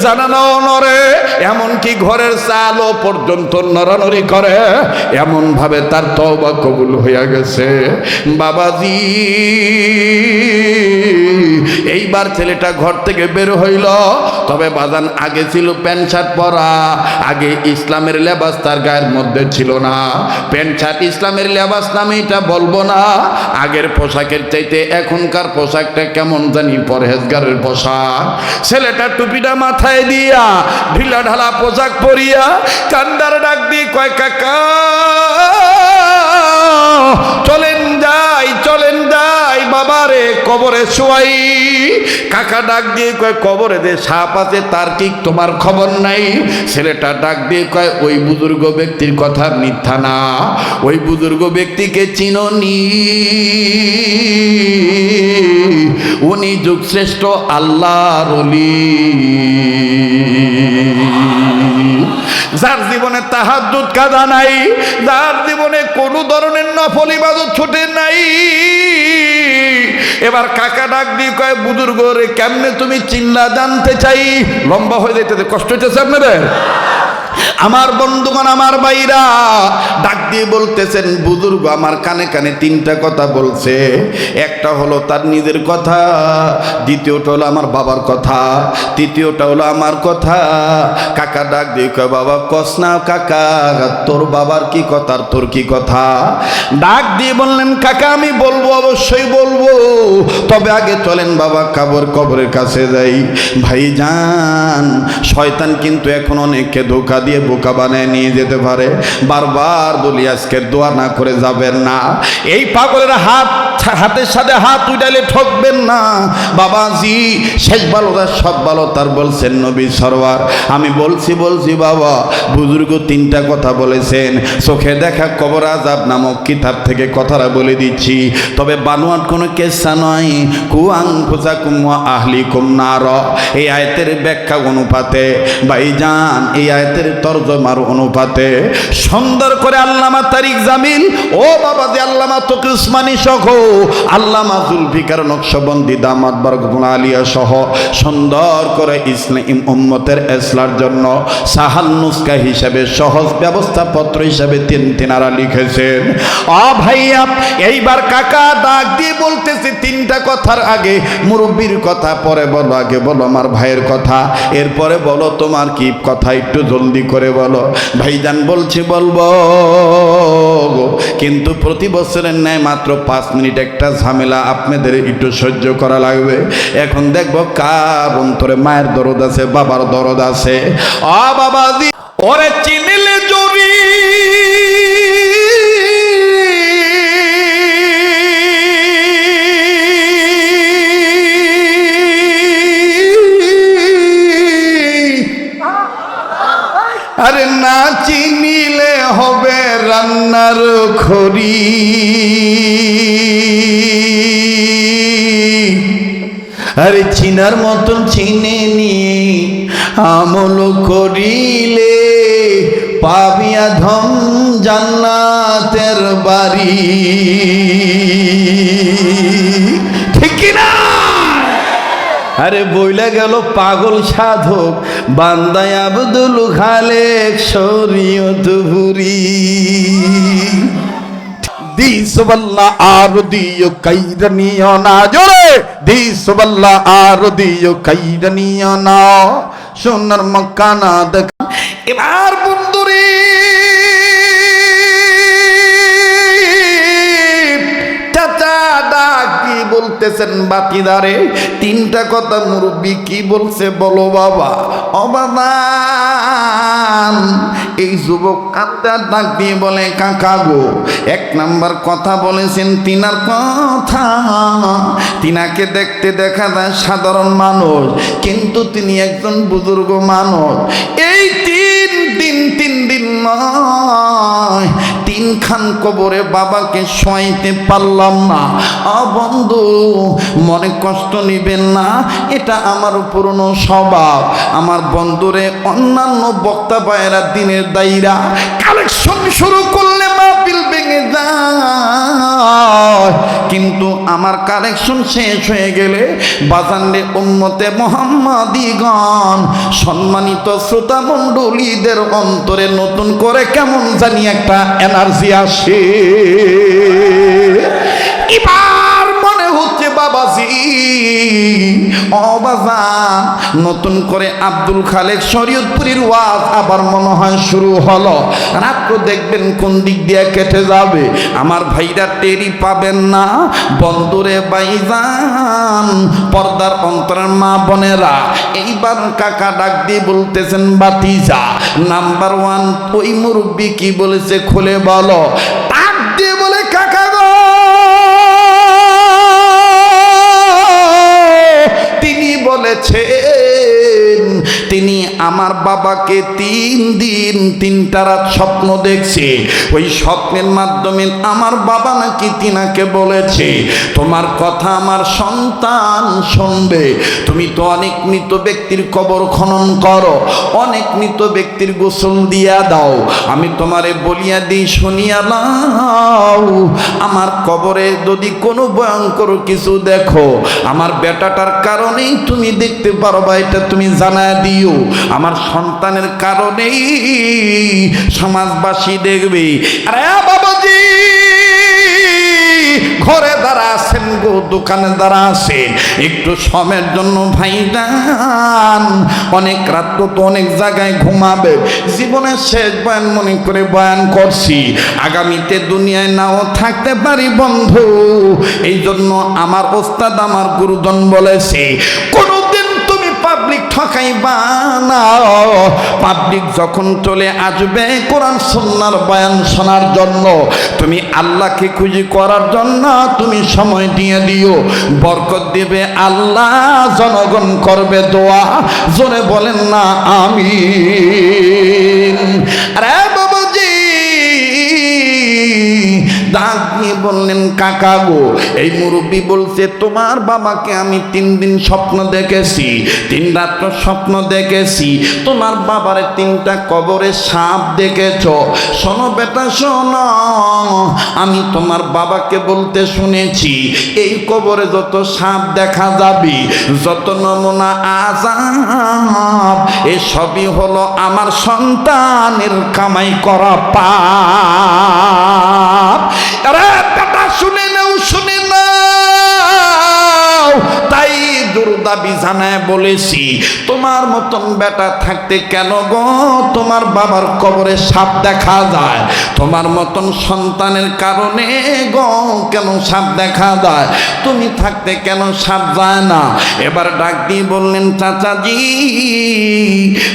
জানানো নরে এমনকি ঘরের চালও পর্যন্ত নড়ানড়ি করে? এমন ভাবে তার তওবা কবুল হইয়া গেছে। বাবাজি, এইবার ছেলেটা ঘর থেকে বের হইল। তবে বাজান আগে ছিল প্যান্ট শার্ট পরা, আগে ইসলামের লেবাস তার গায়ের মধ্যে ছিল না। প্যান্ট শার্ট ইসলামের লেবাস নামে এটা বলব না। আগের পোশাকের চাইতে এখনকার পোশাকটা কেমন জানি পরহেজগারের পোশাক। ছেলেটা টুপিটা মাথায় দিয়া ঢিলা ঢালা পোশাক পরিয়া কান্দার ডাক দিয়ে কয়, কাকা, চলেন যাই চলেন যাই, বাবারে কবরে শোয়াই। কাকা ডাক দিয়ে কয়, কবরে দে সাপ আছে, তার কি তোমার খবর নাই। ছেলেটা ডাক দিয়ে কয়, ওই বুজুর্গ ব্যক্তির কথা মিথ্যা না, ওই বুজুর্গ ব্যক্তিকে চিননি। উনি যুগশ্রেষ্ঠ আল্লাহর অলি। কাদা নাই। তার জীবনে কোনো ধরনের নফল ইবাদত ছুটে নাই। এবার কাকা ডাক দিয়ে কয়, বুজুর্গ রে, কেমনে তুমি চিল্লা জানতে চাই? লম্বা হয়ে যেতে কষ্ট হইতেছে আপনাদের? আমার বন্ধুগণ, আমার বাইরা ডাক দিয়ে বলতেছেন, বুজুর্গ, আমার কানে কানে তিনটা কথা বলছে। একটা হলো তার নিজের কথা, দ্বিতীয়টা হলো আমার বাবার কথা, তৃতীয়টা হলো আমার কথা। কাকা ডাক দিয়ে কয়, বাবা, কস না কাকা, তোর বাবার কি কথা তোর কি কথা? ডাক দিয়ে বললেন, কাকা, আমি বলব, অবশ্যই বলব। তবে আগে চলেন বাবা, কাবর কবরের কাছে যাই। ভাই যান শয়তান কিন্তু এখন অনেককে ধোকা দিয়ে বোকা বানায় নিয়ে যেতে পারে। বারবার বলি আজকের দোয়া না করে যাবেন না। এই পাগলের হাত, হাতের সাথে হাত উঠালে ঠকবেন না। বাবাজি, শেষ ভালো তার সব ভালো, তার বলছেন নবী সরওয়ার আমি বলছি বলছি, বাবা, বুজুর্গ তিনটা কথা বলেছেন। চোখে দেখা কবর আজাব নামক কিতাব থেকে কথাটা বলে দিচ্ছি। তবে বানোয়াট কোনো কেসা নয়। কুয়াং ফুসা কুমা আহলি কুমনার এই আয়তের ব্যাখ্যা অনুপাতে, ভাইজান, এই আয়তের তর্জমার অনুপাতে সুন্দর করে আল্লামা তারিক জামিল, ও বাবা যে আল্লামা তকি উসমানী সহ, আল্লামা জুলফিকার নকশবন্দি দামাত আলিয়া সহ সুন্দর করে ইসলাম উম্মতের এসলার জন্য সাহাল নুস্কা সহজ তিন তিনারা লিখেছেন। অ ভাইয়া, এইবার কাকা ডাক দিয়ে বলতেছে তিনটা কথার আগে, মুরব্বীর কথা, পরে বলো, আগে বলো আমার ভাইয়ের কথা। এরপরে বলো তোমার কি কথা, একটু জলদি করে বলো, ভাইজান বলছি, বলব কিন্তু প্রতি বছরের ন্যায় মাত্র পাঁচ মিনিট একটা ঝামেলা আপনাদের একটু সহ্য করা লাগবে। এখন দেখব কার অন্তরে মায়ের দরদ আছে, বাবার দরদ আছে। অ বাবা দি ওরে চিনিলে জরি রান্নার খড়ি। আরে চিনার মতন চিনে নিয়ে আমল করিলে পাবিয়া ধম জান্নাতের বাড়ি। আরে বইলা গেল পাগল সাধক, বান্দায় আব্দুল খালেক, শরীয়ত ভুরি দিসবাল্লা আর দিও কাইরানিও না, জোরে! দিসবাল্লা আর দিও কাইরানিও না, সোনার মক্কানা দেখ। এবার বন্ধুরে! বলতেছেন বাতিদারে তিনটা কথা মুরব্বী কি বলছে বলো বাবা। অবাদান এই যুবক কাঁদতে ডাক দিয়ে বলে, কাকা গো, এক নাম্বার কথা বলেছেন তিনার কথা। তিনাকে দেখতে দেখা যায় সাধারণ মানুষ, কিন্তু তিনি একজন বুজুর্গ মানুষ। এই তিন দিন তিন দিন নয় তিনখান কবরে বাবাকে শোয়াইতে পারলাম না। বন্ধু, মনে কষ্ট নিবেন না, এটা আমার পুরনো স্বভাব। আমার বন্ধুরে অন্যান্য বক্তা পায়রা দিনের দায়ীরা কালেকশন শুরু করলে মাহফিল ভেঙে যায়। হয়। কিন্তু আমার কালেকশন শেষ হয়ে গেলে বাজানলে উন্মতে মোহাম্মদিগণ, সম্মানিত শ্রোতা মণ্ডলীদের অন্তরে নতুন করে কেমন জানি একটা এনার্জি আসে। বাবাজি অবাজান নতুন করে আব্দুল খালেক শরীয়তপুরীর ওয়াজ আবার মনে হয় শুরু হলো। রাত্র দেখবেন কোন দিক দিয়ে কেটে যাবে। আমার ভাইরা টেরি পাবেন না। বন্দরে বাইজান পর্দার অন্তরের মা বোনেরা, এইবার কাকা ডাক দিয়ে বলতেছেন বাতিজা নাম্বার ওয়ান ওই মুরব্বী কি বলেছে খুলে বলো। বলেছেন তিনি আমার বাবাকে তিন দিন, তিনটা রাত স্বপ্ন দেখছে। ওই স্বপ্নের মাধ্যমে আমার বাবা নাকি তিনাকে বলেছে, তোমার কথা আমার সন্তান শুনবে। তুমি তো অনেক মৃত ব্যক্তির কবর খনন করো, অনেক মৃত ব্যক্তির গোসল দিয়া দাও। আমি তোমারে বলিয়া দিই, শুনিয়া নাও। আমার কবরে যদি কোনো ভয়ঙ্কর কিছু দেখো, আমার বেটাটার কারণেই তুমি দেখতে পারো বা এটা তুমি জানা দিও। আমার সন্তানের কারণেই সমাজবাসী দেখবে। আরে বাবাজি! ঘরে দাঁড়া আছেন গো, দোকানে দাঁড়া আছেন। একটু সময়ের জন্য ভাই যান। অনেক রাত তো অনেক জায়গায় ঘুমাবে। জীবনের শেষ বয়ান মনে করে বয়ান করছি। আগামীতে দুনিয়ায় নাও থাকতে পারি বন্ধু। এই জন্য আমার ওস্তাদ আমার গুরুজন বলেছে পাবলিক ঠকাইবা না পাবলিক যখন চলে আসবে কোরআন সন্ন্যার বয়ান শোনার জন্য, তুমি আল্লাহকে খুঁজি করার জন্য তুমি সময় দিয়ে দিও। বরকত দেবে আল্লাহ, জনগণ করবে দোয়া। জোরে বলেন না আমি ডাক দিয়ে বললেন, কাকা গো, এই মুরব্বী বলছে, তোমার বাবাকে আমি তিন দিন স্বপ্ন দেখেছি, তিন রাত্র স্বপ্ন দেখেছি। তোমার বাবার তিনটা কবরে সাপ দেখেছ। শোনো বেটা, শোনো, আমি তোমার বাবাকে বলতে শুনেছি, এই কবরে যত সাপ দেখা যাবে, যত নমুনা আজাব এসবই হলো আমার সন্তানের কামাই করা পাপ। জানায় বলেছি, তোমার মতন বেটা থাকতে কেন গো? তোমার বাবার কবরে সাপ দেখা যায়। তোমার মতন সন্তানের কারণে গো, কেন সাপ দেখা যায়? তুমি থাকতে কেন সাপ যায় না? এবার ডাক দিয়ে বললেন, চাচাজি,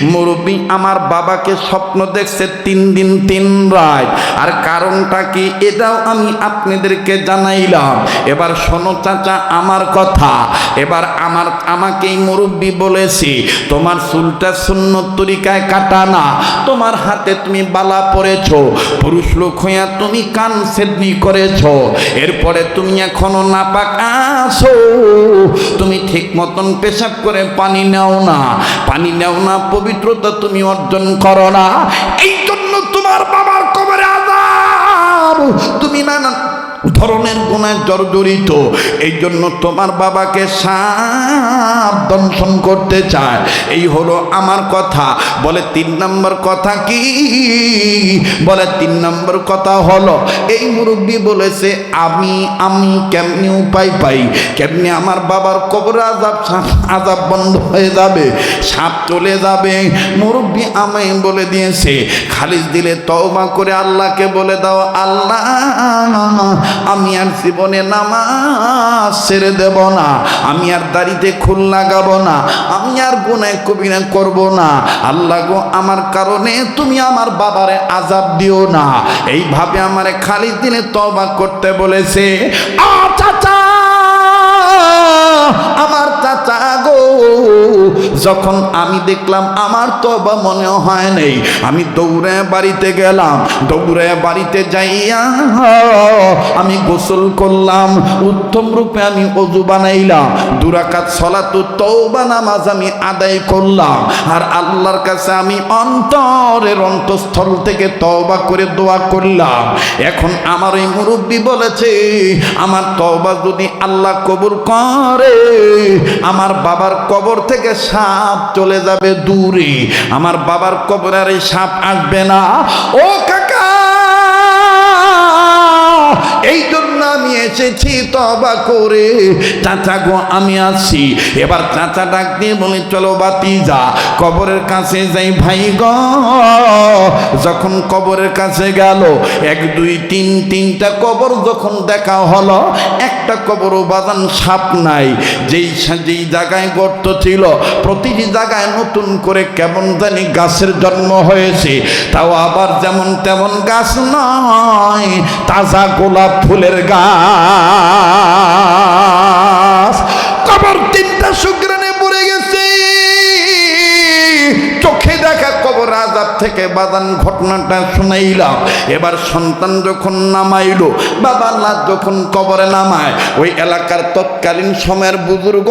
মুরব্বী আমার বাবাকে স্বপ্ন দেখছে তিন দিন, তিন রাত। আর কারণটা কি? এটাও আমি আপনাদেরকে জানাইলাম। এবার শোনো চাচা, আমার কথা। এবার আমার আমাকেই মুরব্বী বলেছি, তোমার চুলটা শূন্য তরিকায় কাটা না, তোমার হাতে তুমি বালা পরেছ, পুরুষ লোক হইয়া তুমি কান সেদনি করেছ, এরপরে তুমি এখনও নাপাক আসো তুমি ঠিক মতন পেশাব করে পানি নাও না, পানি নাও না, পবিত্রতা তুমি অর্জন করো না এই জন্য তোমার বাবার কবরে আজাব তুমি নানা ধরনের গুণায় জর্জরিত। এই জন্য তোমার বাবাকে সাপ দংশন করতে চায়। এই হলো আমার কথা। বলে তিন নম্বর কথা কি? বলে তিন নম্বর কথা হলো, এই মুরব্বী বলেছে, আমি আমি কেমনি উপায় পাই? কেমনি আমার বাবার কবর আজাব আজাব বন্ধ হয়ে যাবে? সাপ চলে যাবে? মুরব্বী আমায় বলে দিয়েছে খালিজ দিলে তওবা করে আল্লাহকে বলে দাও, আল্লাহ আমি আর জীবনে নামাজ ছেড়ে দেব না। আমি আর দাড়িতে খুল লাগাবো না। আমি আর গুনায় কবিরা করব না। আল্লাহ গো, আমার কারণে তুমি আমার বাবারে আজাব দিও না। এইভাবে আমার খালি দিনে তবা করতে বলেছে। যখন আমি দেখলাম আমার তবা মনে হয় নেই, আমি দৌড়ে বাড়িতে গেলাম। দৌড়ে বাড়িতে যাইয়া আমি গোসল করলাম, উত্তম রূপে আমি অজু বানাইলাম দুরাকাত সলাতু তৌবা নামাজ আমি আদায় করলাম, আর আল্লাহর কাছে আমি অন্তরের অন্তঃস্থল থেকে তওবা করে দোয়া করলাম। এখন আমার এই মুরব্বী বলেছে, আমার তওবা যদি আল্লাহ কবুল করে, আমার বাবার কবর থেকে সাপ চলে যাবে দূরে। আমার বাবার কবর আর এই সাপ আসবে না। ও কাকা, এই জন্য আমি এসেছি তবা করে। চাচা গো, আমি আছি। এবার চাচা ডাক দিয়ে বলে, চলো বাতি যা কবরের কাছে যাই ভাই গ। যখন কবরের কাছে গেল, এক, দুই, তিন, তিনটা কবর যখন দেখা হলো, একটা কবরও বাদান সাপ নাই। যেই যেই জায়গায় গর্ত ছিল, প্রতিটি জায়গায় নতুন করে কেমন জানি গাছের জন্ম হয়েছে। তাও আবার যেমন তেমন গাছ নয় তাজা গোলাপ ফুলের গাছ কবর তিনটা শুক্রানে থেকে বাদান ঘটনাটা শুনাইলাম। এবার সন্তান যখন নামাইলো, বাবা লাশ যখন কবরে নামায়, ওই এলাকার তৎকালীন সময়ের বুজুর্গ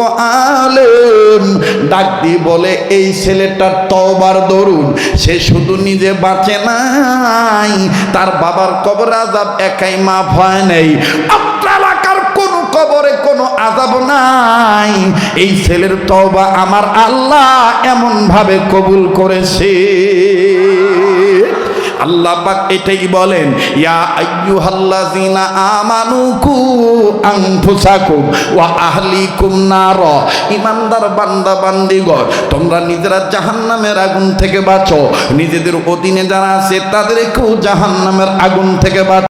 আলেম ডাক দিয়ে বলে, এই ছেলেটার তবার দরুন, সে শুধু নিজে বাঁচে নাই, তার বাবার কবর আজাব একাই মাফ হয় নেই। অত্র এলাকার কোনো কবরে আজাব নাই। এই ছেলের তবা আমার আল্লাহ এমন ভাবে কবুল করেছে। আল্লাহ পাক এটাই বলেন, ইয়া আইয়ুহাল্লাযিনা আমানু কু আনফুসাকুম ওয়া আহলিকুম নার। ইমানদার বান্দা, বান্দিগণ, তোমরা নিজেরা জাহান্নামের আগুন থেকে বাঁচো। নিজেদের অধীনে যারা আছে তাদেরকেও জাহান্নামের আগুন থেকে বাঁচো।